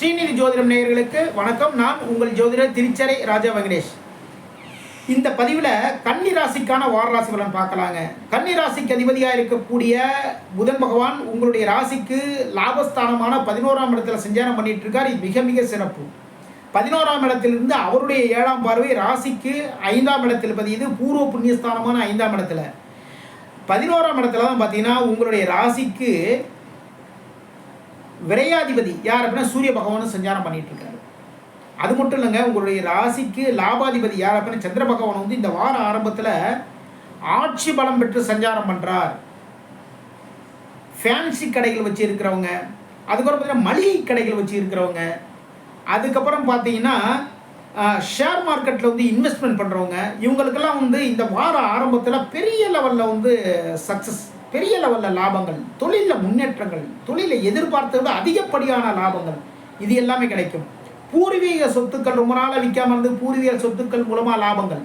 ஸ்ரீநிதி ஜோதிடம் நேயர்களுக்கு வணக்கம். நான் உங்கள் ஜோதிடர் திருச்சரை ராஜா வெங்கடேஷ். இந்த பதிவில் கன்னி ராசிக்கான வார ராசி பலன் பார்க்கலாங்க. கன்னி ராசிக்கு அதிபதியாக இருக்கக்கூடிய புதன் பகவான் உங்களுடைய ராசிக்கு லாபஸ்தானமான பதினோராம் இடத்துல சஞ்சாரம் பண்ணிட்டு இருக்கார். இது மிக மிக சிறப்பு. பதினோராம் இடத்திலிருந்து அவருடைய ஏழாம் பார்வை ராசிக்கு ஐந்தாம் இடத்தில் பதியுது. பூர்வ புண்ணியஸ்தானமான ஐந்தாம் இடத்துல. பதினோராம் இடத்துல தான் பார்த்தீங்கன்னா உங்களுடைய ராசிக்கு விரையாதிபதி யார் அப்படின்னா சூரிய பகவானும் சஞ்சாரம் பண்ணிட்டு இருக்காரு. அது மட்டும் இல்லைங்க உங்களுடைய ராசிக்கு லாபாதிபதி யார் அப்படின்னா சந்திர பகவான் வந்து இந்த வார ஆரம்பத்தில் ஆட்சி பலம் பெற்று சஞ்சாரம் பண்ணுறார் ஃபேன்சி கடைகள் வச்சு இருக்கிறவங்க அதுக்கப்புறம் பார்த்தீங்கன்னா மளிகை கடைகள் வச்சு இருக்கிறவங்க அதுக்கப்புறம் பார்த்தீங்கன்னா ஷேர் மார்க்கெட்டில் வந்து இன்வெஸ்ட்மெண்ட் பண்ணுறவங்க இவங்களுக்கெல்லாம் வந்து இந்த வார ஆரம்பத்தில் பெரிய லெவலில் வந்து சக்ஸஸ் பெரிய லெவலில் லாபங்கள் தொழிலில் முன்னேற்றங்கள் தொழிலை எதிர்பார்த்த விட அதிகப்படியான லாபங்கள். இது எல்லாமே கிடைக்கும். பூர்வீக சொத்துக்கள் ரொம்ப நாளாக விற்காம இருந்து பூர்வீக சொத்துக்கள் மூலமாக லாபங்கள்.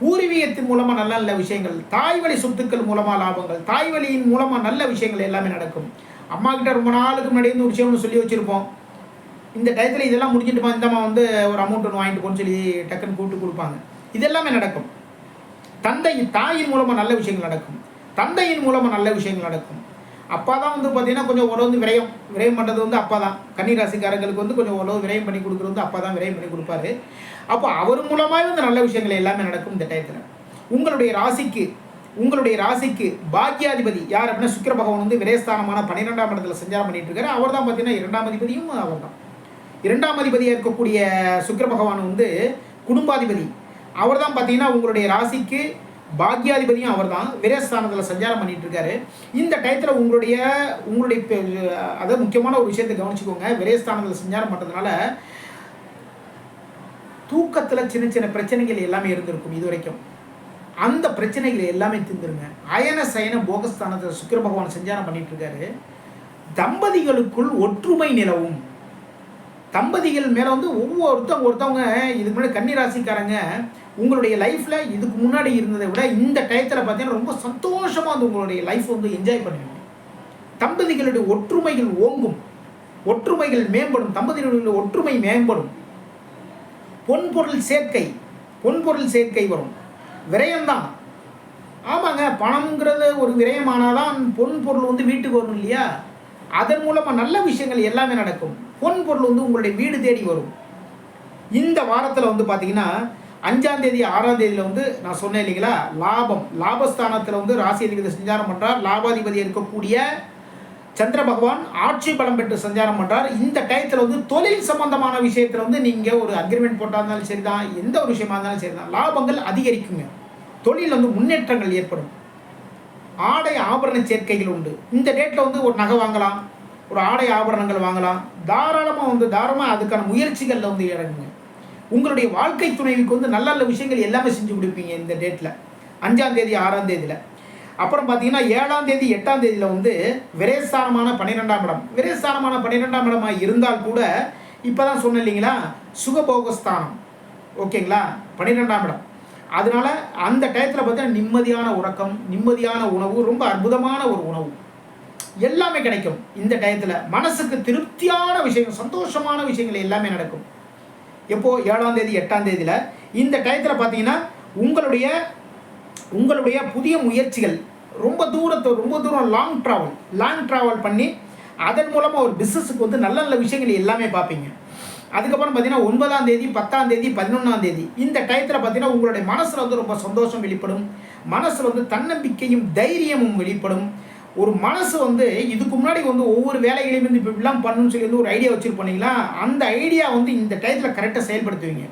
பூர்வீகத்தின் மூலமாக நல்ல நல்ல விஷயங்கள் தாய்வழி சொத்துக்கள் மூலமாக லாபங்கள் தாய்வழியின் மூலமாக நல்ல விஷயங்கள் எல்லாமே நடக்கும். அம்மா கிட்ட ரொம்ப நாளுக்கு முன்னாடி ஒரு விஷயம்னு சொல்லி வச்சுருப்போம். இந்த டயத்தில் இதெல்லாம் முடிஞ்சிட்டு இந்தம்மா வந்து ஒரு அமௌண்ட் ஒன்று வாங்கிட்டு போன்னு சொல்லி டக்குன்னு கூப்பிட்டு கொடுப்பாங்க. இது எல்லாமே நடக்கும். தந்தை தாயின் மூலமாக நல்ல விஷயங்கள் நடக்கும். தந்தையின் மூலமாக நல்ல விஷயங்கள் நடக்கும். அப்பா தான் வந்து பார்த்தீங்கன்னா கொஞ்சம் உழவு வந்து விரயம். விரயம் பண்ணுறது வந்து அப்பா தான் கன்னிராசிக்காரங்களுக்கு வந்து கொஞ்சம் உழவு விரயம் பண்ணி கொடுக்குறது வந்து அப்பா தான் விரயம் பண்ணி கொடுப்பாரு. அப்போ அவர் மூலமாக வந்து நல்ல விஷயங்கள் எல்லாமே நடக்கும் இந்த டயத்தில். உங்களுடைய ராசிக்கு உங்களுடைய ராசிக்கு பாக்கியாதிபதி யார் அப்படின்னா சுக்கர பகவான் வந்து விரயஸ்தானமான பன்னிரெண்டாம் இடத்துல சஞ்சாரம் பண்ணிட்டு இருக்காரு. அவர் தான் பார்த்தீங்கன்னா இரண்டாம் அதிபதியும் அவர் தான். இரண்டாம் அதிபதியாக இருக்கக்கூடிய சுக்கிர பகவான் வந்து குடும்பாதிபதி. அவர் தான் பார்த்தீங்கன்னா உங்களுடைய ராசிக்கு பாக்யாதிபதியும் அவர் தான் விரயஸ்தானத்தில் சஞ்சாரம் பண்ணிட்டு இருக்காரு இந்த டயத்தில் உங்களுடைய உங்களுடைய அதாவது முக்கியமான ஒரு விஷயத்தை கவனிச்சுக்கோங்க. விரயஸ்தானத்தில் சஞ்சாரம் பண்ணுறதுனால தூக்கத்தில் சின்ன சின்ன பிரச்சனைகள் எல்லாமே இருந்திருக்கும் இது வரைக்கும் அந்த பிரச்சனைகள் எல்லாமே தீர்ந்துருங்க. அயன சயன போகஸ்தானத்தில் சுக்கிர பகவான் சஞ்சாரம் பண்ணிட்டு இருக்காரு தம்பதிகளுக்குள் ஒற்றுமை நிலவும். தம்பதிகள் மேலே வந்து ஒவ்வொருத்தவங்க ஒருத்தவங்க இதுக்கு முன்னாடி கன்னி ராசிக்காரங்க உங்களுடைய லைஃப்பில் இதுக்கு முன்னாடி இருந்ததை விட இந்த டயத்தில் பார்த்தீங்கன்னா ரொம்ப சந்தோஷமாக வந்து உங்களுடைய லைஃப் வந்து என்ஜாய் பண்ணுவீங்க. தம்பதிகளுடைய ஒற்றுமைகள் ஓங்கும். ஒற்றுமைகள் மேம்படும். தம்பதிகளுடைய ஒற்றுமை மேம்படும். பொன்பொருள் சேர்க்கை பொன்பொருள் சேர்க்கை வரும். விரயம்தான். ஆமாங்க பணம்ங்கிறது ஒரு விரயமானாதான் பொன் பொருள் வந்து வீட்டுக்கு வரும் இல்லையா? அதன் மூலமாக நல்ல விஷயங்கள் எல்லாமே நடக்கும். பொன் பொருள் வந்து உங்களுடைய வீடு தேடி வரும். இந்த வாரத்தில் வந்து பார்த்தீங்கன்னா அஞ்சாம் தேதி ஆறாம் தேதியில் வந்து நான் சொன்னேன் இல்லைங்களா லாபம். லாபஸ்தானத்தில் வந்து ராசி அதிபதி சஞ்சாரம் பண்ணுறார் லாபாதிபதி இருக்கக்கூடிய சந்திர பகவான் ஆட்சி பலம் பெற்று சஞ்சாரம் பண்ணுறார் இந்த டயத்தில் வந்து தொழில் சம்பந்தமான விஷயத்தில் வந்து நீங்கள் ஒரு அக்ரிமெண்ட் போட்டால் இருந்தாலும் சரிதான். எந்த ஒரு விஷயமா இருந்தாலும் சரிதான். லாபங்கள் அதிகரிக்குங்க. தொழில் வந்து முன்னேற்றங்கள் ஏற்படும். ஆடை ஆபரண சேர்க்கைகள் உண்டு. இந்த டேட்டில் வந்து ஒரு நகை வாங்கலாம். ஒரு ஆடை ஆபரணங்கள் வாங்கலாம். தாராளமாக வந்து தாராளமாக அதுக்கான முயற்சிகளில் வந்து இறங்குங்க. உங்களுடைய வாழ்க்கை துணைவிக்கு வந்து நல்ல நல்ல விஷயங்கள் எல்லாமே செஞ்சு கொடுப்பீங்க இந்த டேட்டில் அஞ்சாம் தேதி ஆறாம் தேதியில். அப்புறம் பார்த்தீங்கன்னா ஏழாம் தேதி எட்டாம் தேதியில் வந்து விரேஸ்தானமான பன்னிரெண்டாம் இடம். விரேஸ்தானமான பன்னிரெண்டாம் இடமாக இருந்தால் கூட இப்போ தான் சொன்னேன் இல்லைங்களா? சுகபோகஸ்தானம். ஓகேங்களா? பன்னிரெண்டாம் இடம். அதனால அந்த டயத்தில் பார்த்தீங்கன்னா நிம்மதியான உறக்கம் நிம்மதியான உணவு ரொம்ப அற்புதமான ஒரு உணவு. எல்லாமே கிடைக்கும். இந்த டயத்தில் மனசுக்கு திருப்தியான விஷயங்கள் சந்தோஷமான விஷயங்கள் எல்லாமே நடக்கும். எப்போ? ஏழாம் தேதி எட்டாம் தேதியில். இந்த டயத்தில் பார்த்தீங்கன்னா உங்களுடைய உங்களுடைய புதிய முயற்சிகள் ரொம்ப தூரத்தை ரொம்ப தூரம் லாங் ட்ராவல் லாங் ட்ராவல் பண்ணி அதன் மூலமாக ஒரு பிஸ்னஸுக்கு வந்து நல்ல நல்ல விஷயங்கள் எல்லாமே பார்ப்பீங்க அதுக்கப்புறம் பார்த்தீங்கன்னா ஒன்பதாம் தேதி பத்தாம் தேதி பதினொன்றாம் தேதி இந்த டயத்தில் பார்த்தீங்கன்னா உங்களுடைய மனசில் வந்து ரொம்ப சந்தோஷம் வெளிப்படும். மனசில் வந்து தன்னம்பிக்கையும் தைரியமும் வெளிப்படும். ஒரு மனசு வந்து இதுக்கு முன்னாடி வந்து ஒவ்வொரு வேலைகளையும் வந்து இப்போ இப்படிலாம் பண்ணணும்னு சொல்லி வந்து ஒரு ஐடியா வச்சுருப்போனீங்களா? அந்த ஐடியா வந்து இந்த டயத்தில் கரெக்டாக செயல்படுத்துவீங்க.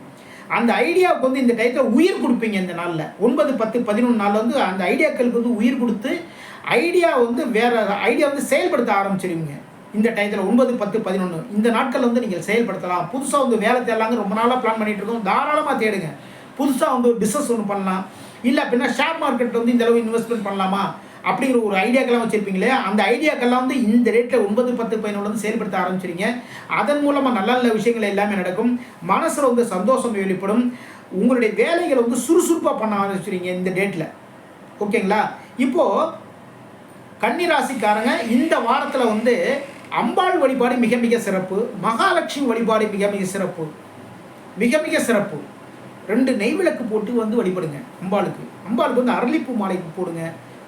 அந்த ஐடியாவுக்கு வந்து இந்த டயத்தில் உயிர் கொடுப்பீங்க இந்த நாளில். ஒன்பது பத்து பதினொன்று நாளில் வந்து அந்த ஐடியாக்களுக்கு வந்து உயிர் கொடுத்து ஐடியா வந்து வேறு ஐடியா வந்து செயல்படுத்த ஆரம்பிச்சிருவீங்க. இந்த டயத்தில் ஒன்பது பத்து பதினொன்று இந்த நாட்கள் வந்து நீங்கள் செயல்படுத்தலாம். புதுசாக வந்து வேலை தேடலாங்க ரொம்ப நாளாக பிளான் பண்ணிகிட்டு இருக்கோம். தாராளமாக தேடுங்க. புதுசாக வந்து பிஸ்னஸ் ஒன்று பண்ணலாம். இல்லை அப்படின்னா ஷேர் மார்க்கெட் வந்து இந்த அளவு இன்வெஸ்ட்மெண்ட் பண்ணலாமா? அப்படிங்கிற ஒரு ஐடியாக்கெல்லாம் வச்சுருப்பீங்களே அந்த ஐடியாக்கெல்லாம் வந்து இந்த ரேட்டில் ஒன்பது பத்து பதினோடு வந்து செயல்படுத்த ஆரம்பிச்சிருங்க. அதன் மூலமாக நல்ல நல்ல விஷயங்கள் எல்லாமே நடக்கும். மனசில் வந்து சந்தோஷம் வெளிப்படும். உங்களுடைய வேலைகளை வந்து சுறுசுறுப்பாக பண்ண ஆரம்பிச்சிருங்க இந்த டேட்டில் ஓகேங்களா? இப்போது கன்னிராசிக்காரங்க இந்த வாரத்தில் வந்து அம்பாள் வழிபாடு மிக மிக சிறப்பு. மகாலட்சுமி வழிபாடு மிக மிக சிறப்பு. மிக மிக சிறப்பு. ரெண்டு நெய் விளக்கு போட்டு வந்து வழிபடுங்க அம்பாளுக்கு. அம்பாளுக்கு வந்து அரளிப்பூ மாலைக்கு போடுங்க.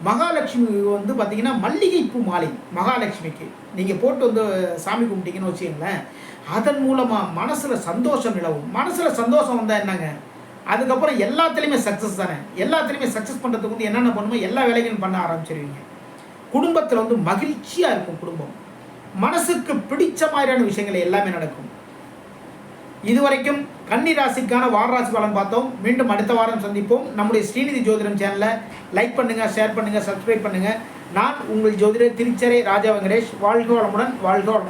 மகாலட்சுமி வந்து பார்த்தீங்கன்னா மல்லிகைப்பூ மாலை மகாலட்சுமிக்கு. நீங்கள் போட்டு வந்து சாமி கும்பிட்டீங்கன்னு வச்சுக்கோங்களேன். அதன் மூலமாக மனசில் சந்தோஷம் நிலவும். மனசில் சந்தோஷம் வந்தால் என்னங்க? அதுக்கப்புறம் எல்லாத்துலேயுமே சக்ஸஸ் தானே? எல்லாத்துலேயுமே சக்ஸஸ் பண்ணுறதுக்கு வந்து என்னென்ன பண்ணுமோ எல்லா வேலைகளும் பண்ண ஆரம்பிச்சிருவீங்க. குடும்பத்தில் வந்து மகிழ்ச்சியாக இருக்கும் குடும்பம். மனசுக்கு பிடிச்ச மாதிரியான விஷயங்கள் எல்லாமே நடக்கும். இதுவரைக்கும் கன்னி ராசிக்கான வாரராசி பலன் பார்த்தோம். மீண்டும் அடுத்த வாரம் சந்திப்போம். நம்முடைய ஸ்ரீநிதி ஜோதிடம் சேனலை லைக் பண்ணுங்கள் ஷேர் பண்ணுங்கள் சப்ஸ்கிரைப் பண்ணுங்கள் நான் உங்கள் ஜோதிடர் திருச்சரை ராஜா வெங்கடேஷ். வாழ்க வளமுடன் வாழ்க வளமுடன்.